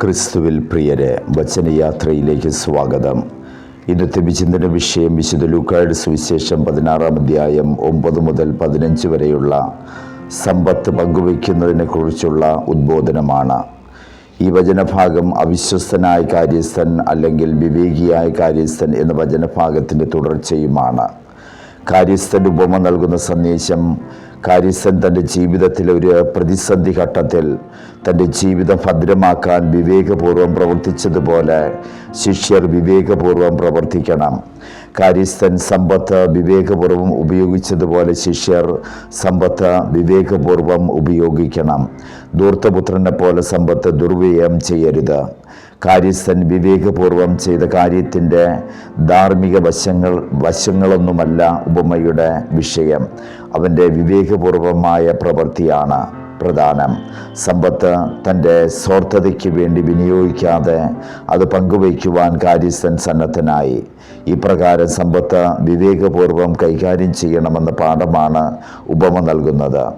ക്രിസ്തുവിൽ പ്രിയരെ വചനയാത്രയിലേക്ക് സ്വാഗതം. ഇന്നത്തെ വിചിന്തന വിഷയം വിശുദ്ധ ലൂക്കായുടെ സുവിശേഷം പതിനാറാം അധ്യായം ഒമ്പത് മുതൽ പതിനഞ്ച് വരെയുള്ള സമ്പത്ത് പങ്കുവയ്ക്കുന്നതിനെ കുറിച്ചുള്ള ഉദ്ബോധനമാണ്. ഈ വചനഭാഗം അവിശ്വസ്തനായ കാര്യസ്ഥൻ അല്ലെങ്കിൽ വിവേകിയായ കാര്യസ്ഥൻ എന്ന വചനഭാഗത്തിന്റെ തുടർച്ചയുമാണ്. കാര്യസ്ഥൻ ഉപമ നൽകുന്ന സന്ദേശം കാര്യസ്ഥൻ തന്റെ ജീവിതത്തിലെ ഒരു പ്രതിസന്ധി ഘട്ടത്തിൽ തന്റെ ജീവിതം ഭദ്രമാക്കാൻ വിവേകപൂർവം പ്രവർത്തിച്ചതുപോലെ ശിഷ്യർ വിവേകപൂർവം പ്രവർത്തിക്കണം. കാര്യസ്ഥൻ സമ്പത്ത് വിവേകപൂർവം ഉപയോഗിച്ചതുപോലെ ശിഷ്യർ സമ്പത്ത് വിവേകപൂർവം ഉപയോഗിക്കണം. ദൂർത്തപുത്രനെ പോലെ സമ്പത്ത് ദുർവ്യയം ചെയ്യരുത്. കാര്യസ്ഥൻ വിവേകപൂർവം ചെയ്ത കാര്യത്തിന്റെ ധാർമ്മിക വശങ്ങൾ വശങ്ങളൊന്നുമല്ല ഉപമയുടെ വിഷയം. അവന്റെ വിവേകപൂർവമായ പ്രവൃത്തിയാണ് പ്രധാനം. സമ്പത്ത് തന്റെ സ്വാർത്ഥതയ്ക്ക് വേണ്ടി വിനിയോഗിക്കാതെ അത് പങ്കുവയ്ക്കുവാൻ കാര്യസ്ഥൻ സന്നദ്ധനായി. ഇപ്രകാരം സമ്പത്ത് വിവേകപൂർവം കൈകാര്യം ചെയ്യണമെന്ന പാഠമാണ് ഉപമ നൽകുന്നത്.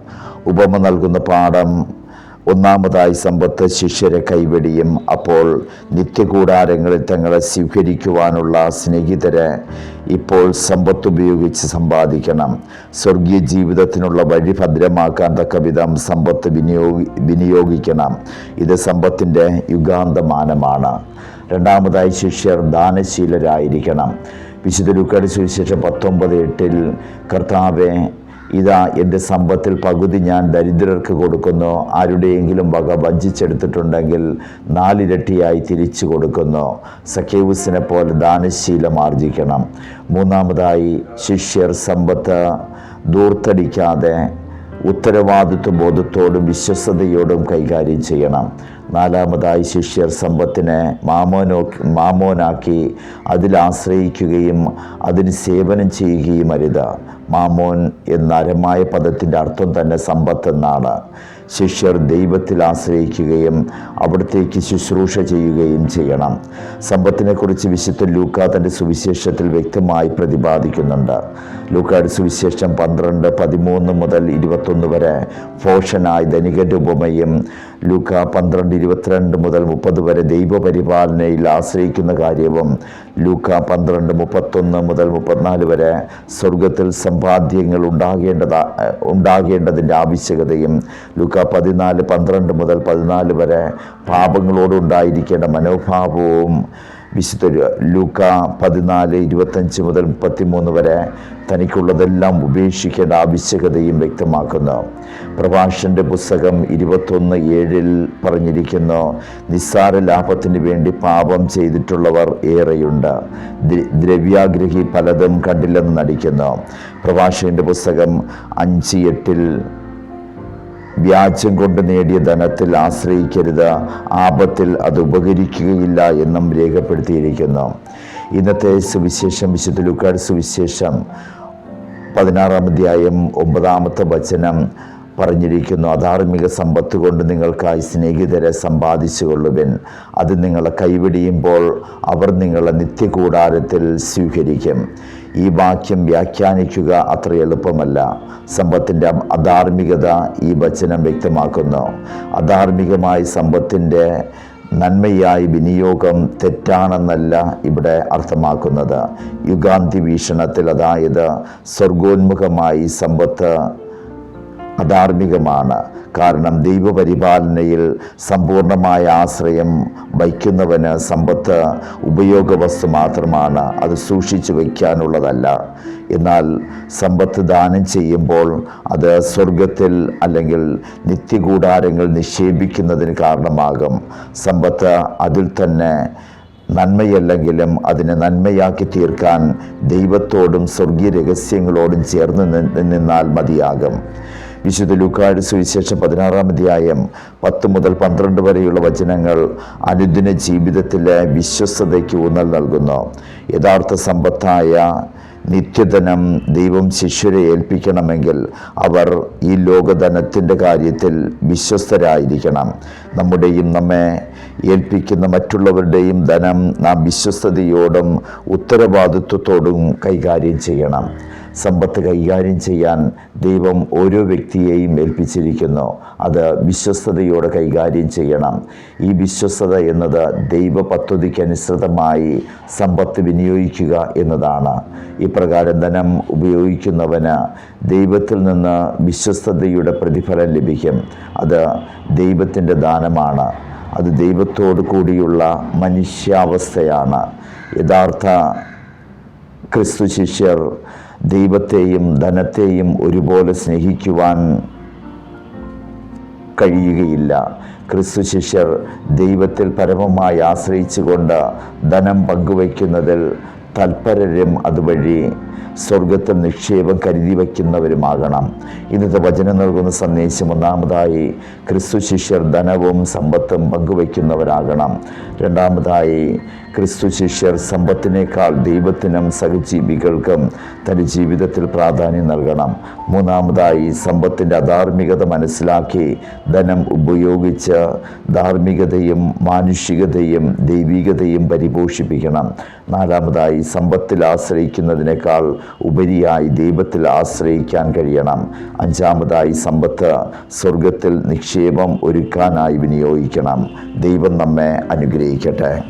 ഉപമ നൽകുന്ന പാഠം ഒന്നാമതായി സമ്പത്ത് ശിഷ്യരെ കൈവെടിയും. അപ്പോൾ നിത്യകൂടാരങ്ങളിൽ തങ്ങളെ സ്വീകരിക്കുവാനുള്ള സ്നേഹിതരെ ഇപ്പോൾ സമ്പത്ത് ഉപയോഗിച്ച് സമ്പാദിക്കണം. സ്വർഗീയ ജീവിതത്തിനുള്ള വഴി ഭദ്രമാക്കാൻ തക്ക വിധം സമ്പത്ത് വിനിയോഗി വിനിയോഗിക്കണം. ഇത് സമ്പത്തിന്റെ യുഗാന്തമാനമാണ്. രണ്ടാമതായി ശിഷ്യർ ദാനശീലരായിരിക്കണം. വിശുദ്ധ ലുക്കാട് സുവിശേഷം പത്തൊമ്പത് എട്ടിൽ കർത്താവെ ഇതാ എന്റെ സമ്പത്തിൽ പകുതി ഞാൻ ദരിദ്രർക്ക് കൊടുക്കുന്നു. ആരുടെയെങ്കിലും വക വഞ്ചിച്ചെടുത്തിട്ടുണ്ടെങ്കിൽ നാലിരട്ടിയായി തിരിച്ചു കൊടുക്കുന്നു. സഖേവുസിനെ പോലെ ദാനശീലം ആർജിക്കണം. മൂന്നാമതായി ശിഷ്യർ സമ്പത്ത് ദൂർത്തടിക്കാതെ ഉത്തരവാദിത്വ ബോധത്തോടും വിശ്വസതയോടും കൈകാര്യം ചെയ്യണം. നാലാമതായി ശിഷ്യർ സമ്പത്തിനെ മാമോനോ മാമോനാക്കി അതിൽ ആശ്രയിക്കുകയും അതിന് സേവനം ചെയ്യുകയും അരുത്. മാമോൻ എന്ന അരമായ പദത്തിന്റെ അർത്ഥം തന്നെ സമ്പത്ത് എന്നാണ് ശിഷ്യർ ദൈവത്തിൽ ആശ്രയിക്കുകയും അവിടത്തേക്ക് ശുശ്രൂഷ ചെയ്യുകയും ചെയ്യണം. സമ്പത്തിനെക്കുറിച്ച് വിശുദ്ധ ലൂക്ക തന്റെ സുവിശേഷത്തിൽ വ്യക്തമായി പ്രതിപാദിക്കുന്നുണ്ട്. ലൂക്കയുടെ സുവിശേഷം പന്ത്രണ്ട് പതിമൂന്ന് മുതൽ ഇരുപത്തൊന്ന് വരെ ഫോഷനായ ധനികന്റെ ഉപമയും ലൂക്ക പന്ത്രണ്ട് ഇരുപത്തിരണ്ട് മുതൽ മുപ്പത് വരെ ദൈവപരിപാലനയിൽ ആശ്രയിക്കുന്ന കാര്യവും ലൂക്ക പന്ത്രണ്ട് മുപ്പത്തൊന്ന് മുതൽ മുപ്പത്തിനാല് വരെ സ്വർഗത്തിൽ സമ്പാദ്യങ്ങൾ ഉണ്ടാകേണ്ടതാ ഉണ്ടാകേണ്ടതിന്റെ ആവശ്യകതയും ലുക്ക പതിനാല് പന്ത്രണ്ട് മുതൽ പതിനാല് വരെ പാപങ്ങളോടുണ്ടായിരിക്കേണ്ട മനോഭാവവും വിശുദ്ധ ലൂക്ക പതിനാല് ഇരുപത്തഞ്ച് മുതൽ മുപ്പത്തിമൂന്ന് വരെ തനിക്കുള്ളതെല്ലാം ഉപേക്ഷിക്കേണ്ട ആവശ്യകതയും വ്യക്തമാക്കുന്നു. പ്രഭാഷന്റെ പുസ്തകം ഇരുപത്തൊന്ന് ഏഴിൽ പറഞ്ഞിരിക്കുന്നു നിസ്സാര ലാഭത്തിന് വേണ്ടി പാപം ചെയ്തിട്ടുള്ളവർ ഏറെയുണ്ട്. ദ്രവ്യാഗ്രഹി പലതും കണ്ടില്ലെന്ന് നടിക്കുന്നു. പ്രഭാഷകന്റെ പുസ്തകം അഞ്ച് എട്ടിൽ വ്യാജം കൊണ്ട് നേടിയ ധനത്തിൽ ആശ്രയിക്കരുത്. ആപത്തിൽ അത് ഉപകരിക്കുകയില്ല എന്നും രേഖപ്പെടുത്തിയിരിക്കുന്നു. ഇന്നത്തെ സുവിശേഷം വിശുദ്ധ ലുക്കാട് സുവിശേഷം പതിനാറാം അധ്യായം ഒമ്പതാമത്തെ വചനം പറഞ്ഞിരിക്കുന്നു. അധാർമിക സമ്പത്ത് കൊണ്ട് നിങ്ങൾക്കായി സ്നേഹിതരെ സമ്പാദിച്ചു കൊള്ളുവിൻ അത് നിങ്ങളെ കൈവിടിയുമ്പോൾ അവർ നിങ്ങളെ നിത്യകൂടാരത്തിൽ സ്വീകരിക്കും. ഈ വാക്യം വ്യാഖ്യാനിക്കുക അത്ര എളുപ്പമല്ല. സമ്പത്തിന്റെ അധാർമികത ഈ വചനം വ്യക്തമാക്കുന്നു. അധാർമികമായി സമ്പത്തിന്റെ നന്മയായി വിനിയോഗം തെറ്റാണെന്നല്ല ഇവിടെ അർത്ഥമാക്കുന്നത്. യുഗാന്തി വീക്ഷണത്തിൽ അതായത് സ്വർഗോന്മുഖമായി സമ്പത്ത് അധാർമികമാണ്. കാരണം ദൈവപരിപാലനയിൽ സമ്പൂർണമായ ആശ്രയം വയ്ക്കുന്നവന് സമ്പത്ത് ഉപയോഗ വസ്തു മാത്രമാണ്. അത് സൂക്ഷിച്ചു വയ്ക്കാനുള്ളതല്ല. എന്നാൽ സമ്പത്ത് ദാനം ചെയ്യുമ്പോൾ അത് സ്വർഗത്തിൽ അല്ലെങ്കിൽ നിത്യകൂടാരങ്ങൾ നിക്ഷേപിക്കുന്നതിന് കാരണമാകും. സമ്പത്ത് അതിൽ തന്നെ നന്മയല്ലെങ്കിലും അതിനെ നന്മയാക്കി തീർക്കാൻ ദൈവത്തോടും സ്വർഗീയ രഹസ്യങ്ങളോടും ചേർന്ന് നിന്നാൽ മതിയാകും. വിശുദ്ധ ലൂക്കാട് സുവിശേഷം പതിനാറാം അധ്യായം പത്ത് മുതൽ പന്ത്രണ്ട് വരെയുള്ള വചനങ്ങൾ അനുദിന ജീവിതത്തിലെ വിശ്വസ്തതയ്ക്ക് ഊന്നൽ നൽകുന്നു. യഥാർത്ഥ സമ്പത്തായ നിത്യധനം ദൈവം ശിഷ്യരെ ഏൽപ്പിക്കണമെങ്കിൽ അവർ ഈ ലോകധനത്തിന്റെ കാര്യത്തിൽ വിശ്വസ്തരായിരിക്കണം. നമ്മുടെയും നമ്മെ ഏൽപ്പിക്കുന്ന മറ്റുള്ളവരുടെയും ധനം നാം വിശ്വസ്തയോടും ഉത്തരവാദിത്വത്തോടും കൈകാര്യം ചെയ്യണം. സമ്പത്ത് കൈകാര്യം ചെയ്യാൻ ദൈവം ഓരോ വ്യക്തിയെയും ഏൽപ്പിച്ചിരിക്കുന്നു. അത് വിശ്വസ്തയോടെ കൈകാര്യം ചെയ്യണം. ഈ വിശ്വസ്തത എന്നത് ദൈവ പദ്ധതിക്കനുസൃതമായി സമ്പത്ത് വിനിയോഗിക്കുക എന്നതാണ്. ഇപ്രകാരം ധനം ഉപയോഗിക്കുന്നവന് ദൈവത്തിൽ നിന്ന് വിശ്വസ്തതയുടെ പ്രതിഫലം ലഭിക്കും. അത് ദൈവത്തിന്റെ ദാനമാണ്. അത് ദൈവത്തോടു കൂടിയുള്ള മനുഷ്യാവസ്ഥയാണ്. യഥാർത്ഥ ക്രിസ്തു ശിഷ്യർ ദൈവത്തെയും ധനത്തെയും ഒരുപോലെ സ്നേഹിക്കുവാൻ കഴിയുകയില്ല. ക്രിസ്തു ശിഷ്യർ ദൈവത്തിൽ പരമമായി ആശ്രയിച്ചുകൊണ്ട് ധനം പങ്കുവയ്ക്കുന്നതിൽ തൽപരരും അതുവഴി സ്വർഗത്തിൽ നിക്ഷേപം കരുതി വയ്ക്കുന്നവരുമാകണം. ഇന്നത്തെ വചനം നൽകുന്ന സന്ദേശം ഒന്നാമതായി ക്രിസ്തു ശിഷ്യർ ധനവും സമ്പത്തും പങ്കുവയ്ക്കുന്നവരാകണം. രണ്ടാമതായി ക്രിസ്തു ശിഷ്യർ സമ്പത്തിനേക്കാൾ ദൈവത്തിനും സഹജീവികൾക്കും തന്റെ ജീവിതത്തിൽ പ്രാധാന്യം നൽകണം. മൂന്നാമതായി സമ്പത്തിന്റെ അധാർമികത മനസ്സിലാക്കി ധനം ഉപയോഗിച്ച് ധാർമ്മികതയും മാനുഷികതയും ദൈവികതയും പരിപോഷിപ്പിക്കണം. നാലാമതായി സമ്പത്തിൽ ആശ്രയിക്കുന്നതിനേക്കാൾ ഉപരിയായി ദൈവത്തിൽ ആശ്രയിക്കാൻ കഴിയണം. അഞ്ചാമതായി സമ്പത്ത് സ്വർഗത്തിൽ നിക്ഷേപം ഒരുക്കാനായി വിനിയോഗിക്കണം. ദൈവം നമ്മെ അനുഗ്രഹിക്കട്ടെ.